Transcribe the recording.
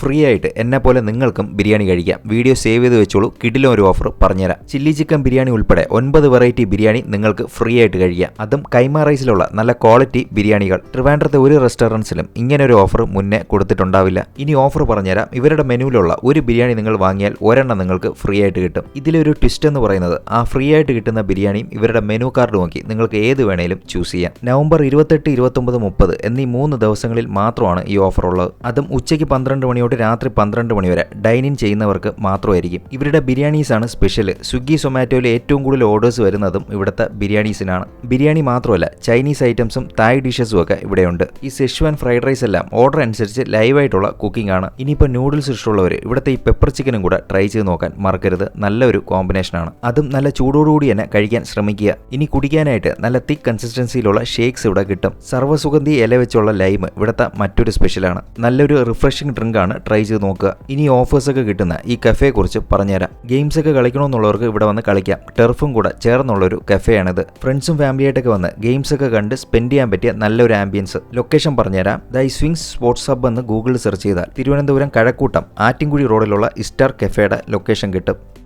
Free ആയിട്ട് എന്നെ പോലെ നിങ്ങൾക്കും ബിരിയാണി കഴിക്കാം. വീഡിയോ സേവ് ചെയ്ത് വെച്ചോളൂ. കിടിലും ഒരു ഓഫർ പറഞ്ഞുതരാം. ചില്ലി ചിക്കൻ ബിരിയാണി ഉൾപ്പെടെ ഒൻപത് വെറൈറ്റി ബിരിയാണി നിങ്ങൾക്ക് ഫ്രീ ആയിട്ട് കഴിക്കാം. അതും കൈമാ റൈസിലുള്ള നല്ല ക്വാളിറ്റി ബിരിയാണികൾ. ട്രിവാൻഡ്രത്തെ ഒരു റെസ്റ്റോറൻസിലും ഇങ്ങനെ ഒരു ഓഫർ മുന്നേ കൊടുത്തിട്ടുണ്ടാവില്ല. ഇനി ഓഫർ പറഞ്ഞുതരാം. ഇവരുടെ മെനുവിലുള്ള ഒരു ബിരിയാണി നിങ്ങൾ വാങ്ങിയാൽ ഒരെണ്ണം നിങ്ങൾക്ക് ഫ്രീ ആയിട്ട് കിട്ടും. ഇതിലൊരു ട്വിസ്റ്റ് എന്ന് പറയുന്നത് ആ ഫ്രീ ആയിട്ട് കിട്ടുന്ന ബിരിയാണിയും ഇവരുടെ മെനു കാർഡ് നോക്കി നിങ്ങൾക്ക് ഏത് വേണേലും ചൂസ് ചെയ്യാം. നവംബർ ഇരുപത്തെട്ട് ഇരുപത്തൊമ്പത് മുപ്പത് എന്നീ മൂന്ന് ദിവസങ്ങളിൽ മാത്രമാണ് ഈ ഓഫർ ഉള്ളത്. അതും ഉച്ചയ്ക്ക് പന്ത്രണ്ട് മണി തൊട്ട് രാത്രി പന്ത്രണ്ട് മണി വരെ ഡൈനിൻ ചെയ്യുന്നവർക്ക് മാത്രമായിരിക്കും. ഇവരുടെ ബിരിയാണീസാണ് സ്പെഷ്യൽ സ്വിഗ്ഗി സൊമാറ്റോയിൽ ഏറ്റവും കൂടുതൽ ഓർഡേഴ്സ് വരുന്നതും ഇവിടുത്തെ ബിരിയാണീസിനാണ്. ബിരിയാണി മാത്രമല്ല ചൈനീസ് ഐറ്റംസും തായ് ഡിഷസും ഒക്കെ ഇവിടെയുണ്ട്. ഈ സെഷ്വാൻ ഫ്രൈഡ് റൈസ് എല്ലാം ഓർഡർ അനുസരിച്ച് ലൈവായിട്ടുള്ള കുക്കിംഗ് ആണ് ഇനിയിപ്പോൾ നൂഡിൽസ് ഇഷ്ടമുള്ളവർ ഇവിടുത്തെ ഈ പെപ്പർ ചിക്കനും കൂടെ ട്രൈ ചെയ്ത് നോക്കാൻ മറക്കരുത്. നല്ലൊരു കോമ്പിനേഷനാണ്. അതും നല്ല ചൂടോടുകൂടി തന്നെ കഴിക്കാൻ ശ്രമിക്കുക. ഇനി കുടിക്കാനായിട്ട് നല്ല തിക്ക് കൺസിസ്റ്റൻസിയിലുള്ള ഷേക്സ് ഇവിടെ കിട്ടും. സർവസുഗന്ധി ഇല വെച്ചുള്ള ലൈം ഇവിടുത്തെ മറ്റൊരു സ്പെഷ്യലാണ്. നല്ലൊരു റിഫ്രഷിംഗ് ഡ്രിങ്ക് ആണ് ട്രൈ ചെയ്ത് നോക്കുക. ഇനി ഓഫേഴ്സൊക്കെ കിട്ടുന്ന ഈ കഫേയെക്കുറിച്ച് കുറിച്ച് പറഞ്ഞുതരാം. ഗെയിംസ് ഒക്കെ കളിക്കണമെന്നുള്ളവർക്ക് ഇവിടെ വന്ന് കളിക്കാം. ടെർഫും കൂടെ ചേർന്നുള്ളൊരു കഫേയാണിത് ഫ്രണ്ട്സും ഫാമിലിയായിട്ടൊക്കെ വന്ന് ഗെയിംസ് ഒക്കെ കണ്ട് സ്പെൻഡ് ചെയ്യാൻ പറ്റിയ നല്ലൊരു ആംബിയൻസ് ലൊക്കേഷൻ പറഞ്ഞുതരാം. ദ സ്വിങ്സ് സ്പോർട്സ് ഹബ് എന്ന് ഗൂഗിളിൽ സെർച്ച് ചെയ്താൽ തിരുവനന്തപുരം കഴക്കൂട്ടം ആറ്റിൻകുഴി റോഡിലുള്ള ഇസ്റ്റാർ കഫേയുടെ ലൊക്കേഷൻ കിട്ടും.